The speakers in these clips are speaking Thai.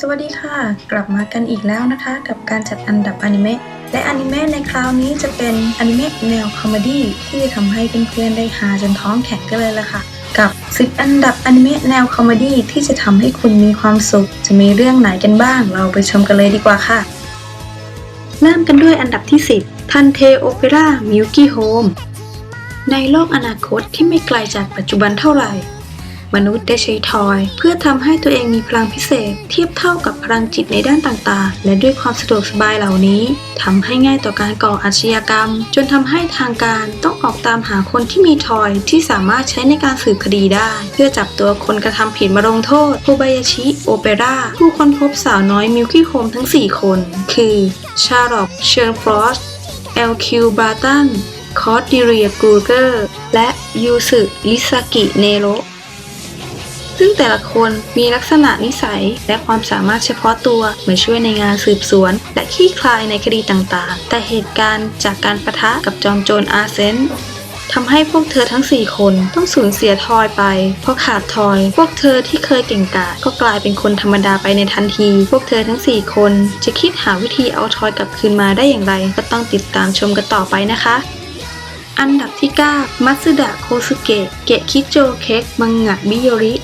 สวัสดีค่ะ กลับมากันอีกแล้วนะคะ กับการจัดอันดับอนิเมะและอนิเมะในคราวนี้จะเป็นอนิเมะแนวคอมเมดี้ที่จะทำให้เพื่อนๆได้ฮาจนท้องแข็งกันเลยละค่ะ กับ 10 อันดับอนิเมะแนวคอมเมดี้ที่จะทำให้คุณมีความสุข จะมีเรื่องไหนกันบ้าง เราไปชมกันเลยดีกว่าค่ะ เริ่มกันด้วยอันดับที่ 10 ทันเทโอเปร่ามิวกี้โฮมในโลกอนาคตที่ไม่ไกลจากปัจจุบันเท่าไหร่ มนุษย์ได้ใช้ทอย เพื่อทำให้ตัวเองมีพลังพิเศษ เทียบเท่ากับพลังจิตในด้านต่างๆ และด้วยความสะดวกสบายเหล่านี้ทำให้ง่ายต่อการก่ออาชญากรรม จนทำให้ทางการต้องออกตามหาคนที่มีทอยที่สามารถใช้ในการสืบคดีได้ เพื่อจับตัวคนกระทำผิดมาลงโทษโคบายาชิโอเปร่าผู้ค้นพบสาวน้อยมิลกี้โฮมทั้ง 4 คน คือชาร์ลอตเชิร์ฟรอสเอลคิวบาตันคอร์ดิเรียกูเกอร์ และยูสึ ลิซากิ เนโร ซึ่งแต่ละคนมีลักษณะนิสัย และความสามารถเฉพาะตัวมาช่วยในงานสืบสวน และคลี่คลายในคดีต่างๆ แต่เหตุการณ์จากการประทะกับจอมโจรอาเซนทำให้พวกเธอทั้ง 4 คนต้องสูญเสียทอยไป เพราะขาดทอย พวกเธอที่เคยเก่งกาจก็กลายเป็นคนธรรมดาไปในทันที พวกเธอทั้ง 4 คนจะคิดหาวิธีเอาทอยกลับคืนมาได้อย่างไร ก็ต้องติดตามชมกันต่อไปนะคะ อันดับที่ 9 มัตสึดะโคสุเกะ เกะคิโจเค้กมังงะบิโยริ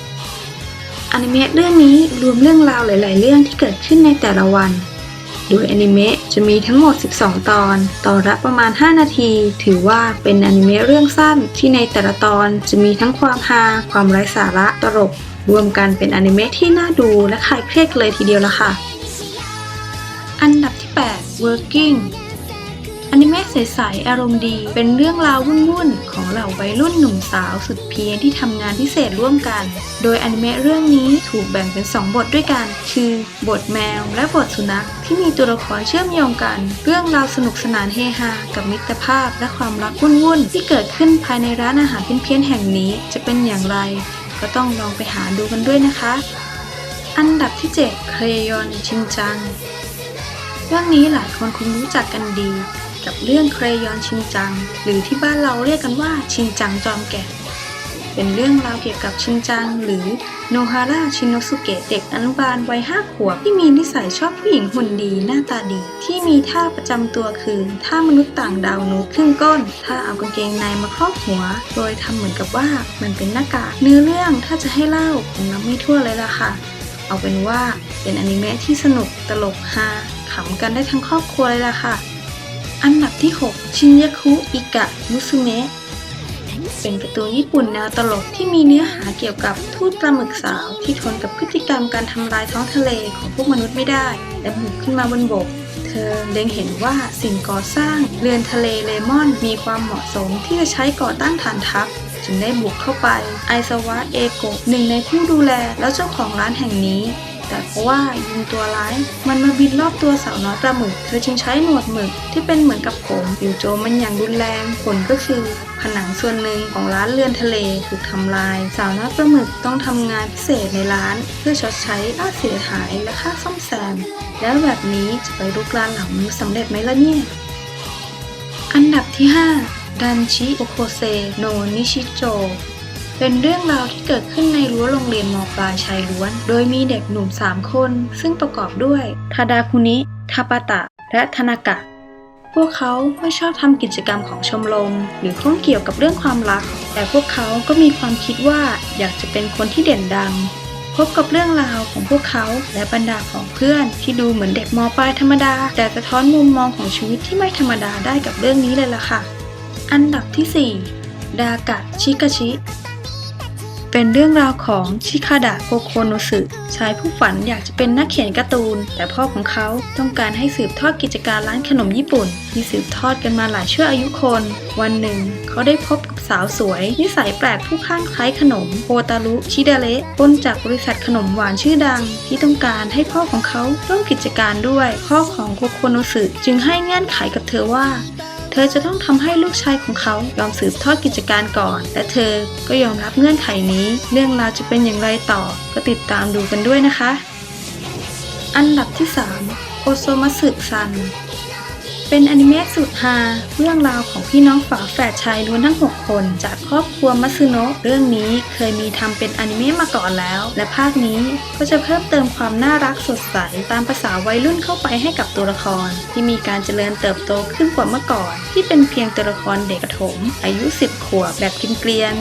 อนิเมะเรื่องนี้รวมเรื่องราวหลาย ๆ เรื่องที่เกิดขึ้นในแต่ละวัน โดยอนิเมะจะมีทั้งหมด 12 ตอน ตอนละประมาณ 5 นาที ถือว่าเป็นอนิเมะเรื่องสั้นที่ในแต่ละตอนจะมีทั้งความฮา ความไร้สาระ ตลก รวมกันเป็นอนิเมะที่น่าดูและคลายเครียดเลยทีเดียวละค่ะ อันดับที่ 8 Working อนิเมะใสๆอารมณ์ดี เป็นเรื่องราววุ่นๆ ของเหล่าวัยรุ่นหนุ่มสาวสุดเพียรที่ทำงานพิเศษร่วมกัน โดยอนิเมะเรื่องนี้ถูกแบ่งเป็น 2 บทด้วยกัน คือบทแมวและบทสุนัขที่มีตัวละครเชื่อมโยงกัน เรื่องราวสนุกสนานเฮฮากับมิตรภาพและความรักวุ่นๆ ที่เกิดขึ้นภายในร้านอาหารเพี้ยนๆแห่งนี้จะเป็นอย่างไร ก็ต้องลองไปหาดูกันด้วยนะคะ อันดับที่7เครยอนชินจัง เรื่องนี้หลายคนคงรู้จักกันดี กับเรื่องเครยอนชินจัง หรือที่บ้านเราเรียกกันว่าชินจังจอมแก่เป็นเรื่องราวเกี่ยวกับชินจัง หรือโนฮาร่าชินโนสุเกะเด็กอนุบาลวัยห้าขวบที่มีนิสัยชอบผู้หญิงหุ่นดีหน้าตาดี ที่มีท่าประจำตัวคือท่ามนุษย์ต่างดาวนูดครึ่งก้นถ้าเอากางเกงในมาครอบหัว โดยทำเหมือนกับว่ามันเป็นหน้ากากเนื้อเรื่องถ้าจะให้เล่าคงนับไม่ทั่วเลยล่ะค่ะเอาเป็นว่าเป็นอนิเมะที่สนุกตลกฮาขำกันได้ทั้งครอบครัวเลยล่ะค่ะ อันดับที่ 6 ชินยาคุ อิกะ มุสุเมะ เป็นการ์ตูนญี่ปุ่นแนวตลกที่มีเนื้อหาเกี่ยวกับทูตปลาหมึกสาวที่ทนกับพฤติกรรมการทำลายท้องทะเลของพวกมนุษย์ไม่ได้ และบุกขึ้นมาบนบก เธอเล็งเห็นว่าสิ่งก่อสร้างเรือนทะเลเลมอนมีความเหมาะสมที่จะใช้ก่อตั้งฐานทัพจึงได้บุกเข้าไป ไอซาวะ เอโกะหนึ่งในผู้ดูแลและเจ้าของร้านแห่งนี้ แต่เพราะว่ายุงตัวร้าย มันมาบินรอบตัวสาวน้อยปลาหมึก เธอจึงใช้หนวดหมึกที่เป็นเหมือนกับผมอยู่โจมมันอย่างรุนแรงผลก็คือผนังส่วนหนึ่งของร้านเรือนทะเลถูกทำลาย สาวน้อยปลาหมึกต้องทำงานพิเศษในร้าน เพื่อชดใช้ค่าเสียหายและค่าซ่อมแซม แล้วแบบนี้จะไปรุกรานหลังนุษย์สำเร็จไหมล่ะเนี่ย อันดับที่ 5ดันชิโอโคเซโนนิชิโจ เป็นเรื่องราวที่เกิดขึ้นในรั้วโรงเรียนมปลายชายล้วน โดยมีเด็กหนุ่ม 3 คน ซึ่งประกอบด้วยทาดาคุนิทาปาตะ และทานากะ พวกเขาไม่ชอบทำกิจกรรมของชมรม หรือข้องเกี่ยวกับเรื่องความรัก แต่พวกเขาก็มีความคิดว่าอยากจะเป็นคนที่เด่นดัง พบกับเรื่องราวของพวกเขาและบรรดาของเพื่อน ที่ดูเหมือนเด็กมปลายธรรมดา แต่สะท้อนมุมมองของชีวิตที่ไม่ธรรมดาได้กับเรื่องนี้เลยล่ะค่ะ อันดับที่ 4 ดากะชิกาชิ เป็นเรื่องราวของชิคาดะโกโคโนสึชายผู้ฝันอยากจะเป็นนักเขียนการ์ตูน แต่พ่อของเขาต้องการให้สืบทอดกิจการร้านขนมญี่ปุ่น ที่สืบทอดกันมาหลายชั่วอายุคน วันหนึ่ง เขาได้พบกับสาวสวย นิสัยแปลกผู้ข้างคล้ายขนมโอตารุชิดาเระปนจากบริษัทขนมหวานชื่อดัง ที่ต้องการให้พ่อของเขาร่วมกิจการด้วย พ่อของโกโคโนสึจึงให้เงื่อนไขกับเธอว่า เธอจะต้องทำให้ลูกชายของเขายอมสืบทอดกิจการก่อน และเธอก็ยอมรับเงื่อนไขนี้ เรื่องราวจะเป็นอย่างไรต่อ ก็ติดตามดูกันด้วยนะคะ อันดับที่ 3 โอโซมัสึซัน เป็นอนิเมะสุดฮาเรื่องราวของพี่น้องฝาแฝดชายล้วนทั้ง 6 คน จากครอบครัวมัตสึโนะเรื่องนี้เคยมีทำเป็นอนิเมะมาก่อนแล้ว และภาคนี้ก็จะเพิ่มเติมความน่ารักสดใส ตามภาษาวัยรุ่นเข้าไปให้กับตัวละคร ที่มีการเจริญเติบโตขึ้นกว่าเมื่อก่อน ที่เป็นเพียงตัวละครเด็กประถม อายุ 10 ขวบแบบกินเกลียน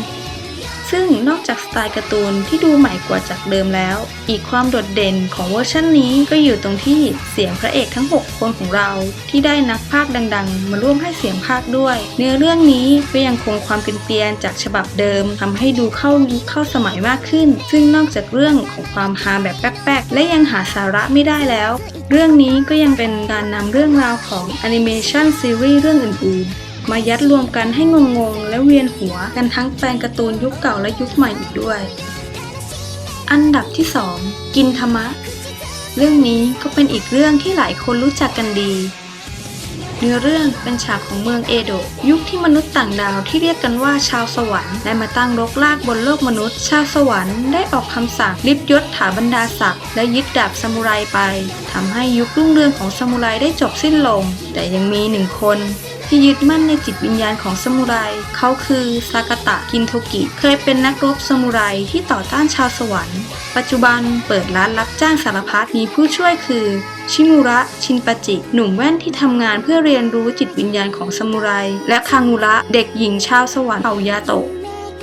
ซึ่งนอกจากสไตล์การ์ตูนที่ดูใหม่กว่าจากเดิมแล้ว อีกความโดดเด่นของเวอร์ชันนี้ก็อยู่ตรงที่เสียงพระเอกทั้ง 6 คนของเรา ที่ได้นักพากย์ดัง ๆ มาร่วมให้เสียงพากย์ด้วย เนื้อเรื่องนี้ก็ยังคงความเป็นเปียนจากฉบับเดิมทำให้ดูเข้ายุคเข้าสมัยมากขึ้น ซึ่งนอกจากเรื่องของความฮาแบบแป๊กๆ และยังหาสาระไม่ได้แล้ว เรื่องนี้ก็ยังเป็นการนำเรื่องราวของแอนิเมชันซีรีส์เรื่องอื่นๆ มายัดรวมกันให้งงๆ และเวียนหัวกันทั้งแฟนการ์ตูนยุคเก่าและยุคใหม่อีกด้วย อันดับที่ 2 กินธรรมะ เรื่องนี้ก็เป็นอีกเรื่องที่หลายคนรู้จักกันดี เนื้อเรื่องเป็นฉากของเมืองเอโดะยุคที่มนุษย์ต่างดาวที่เรียกกันว่าชาวสวรรค์ได้มาตั้งรกรากบนโลกมนุษย์ ชาวสวรรค์ได้ออกคำสั่งลิบยศถาบรรดาศักดิ์และยึดดาบซามูไรไปทำให้ยุครุ่งเรืองของซามูไรได้จบสิ้นลง แต่ยังมีหนึ่งคน ที่ยึดมั่นในจิตวิญญาณของซามูไร เขาคือซากาตะกินโทกิ เคยเป็นนักรบซามูไรที่ต่อต้านชาวสวรรค์ ปัจจุบันเปิดร้านรับจ้างสารพัด มีผู้ช่วยคือ ชิมุระ ชินปาจิ หนุ่มแว่นที่ทำงานเพื่อเรียนรู้จิตวิญญาณของซามูไร และคางูระเด็กหญิงชาวสวรรค์เผ่ายาโตะ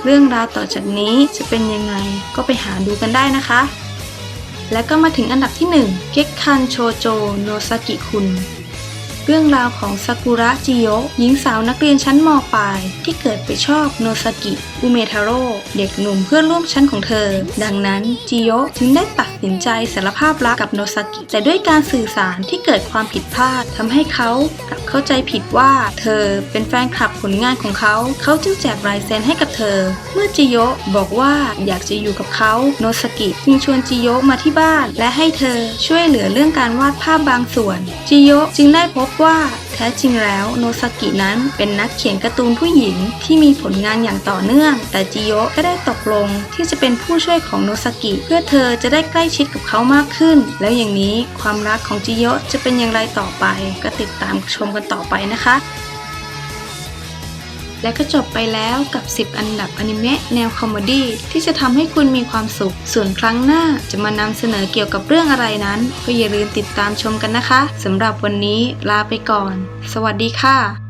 เรื่องราวต่อจากนี้จะเป็นยังไงก็ไปหาดูกันได้นะคะและก็มาถึงอันดับที่ 1 เก็กคันโชโจ โนซากิคุน เรื่องราวของซากุระจิโยะหญิงสาวนักเรียนชั้นมปลาย ที่เกิดไปชอบโนซากิ อุเมทาโร่เด็กหนุ่มเพื่อนร่วมชั้นของเธอ ดังนั้นจิโยะจึงได้ตัดสินใจสารภาพรักกับโนซากิ แต่ด้วยการสื่อสารที่เกิดความผิดพลาดทำให้เขากลับเข้าใจผิดว่าเธอเป็นแฟนคลับผลงานของเขา เขาจึงแจกลายเซ็นให้กับเธอ เมื่อจิโยะบอกว่าอยากจะอยู่กับเขาโนซากิจึงชวนจิโยะมาที่บ้าน และให้เธอช่วยเหลือเรื่องการวาดภาพบางส่วนจิโยะจึงได้พบว่าแท้จริงแล้วโนซากินั้นเป็นนักเขียนการ์ตูนผู้หญิงที่มีผลงานอย่างต่อเนื่อง แต่จิโยะก็ได้ตกลงที่จะเป็นผู้ช่วยของโนซากิ เพื่อเธอจะได้ใกล้ชิดกับเขามากขึ้น แล้วอย่างนี้ความรักของจิโยะจะเป็นอย่างไรต่อไป ก็ติดตามชมกันต่อไปนะคะ และก็จบไปแล้วกับ 10 อันดับอนิเมะแนวคอมเมดี้ที่จะทำให้คุณมีความสุข ส่วนครั้งหน้าจะมานำเสนอเกี่ยวกับเรื่องอะไรนั้น ก็อย่าลืมติดตามชมกันนะคะสำหรับวันนี้ลาไปก่อน สวัสดีค่ะ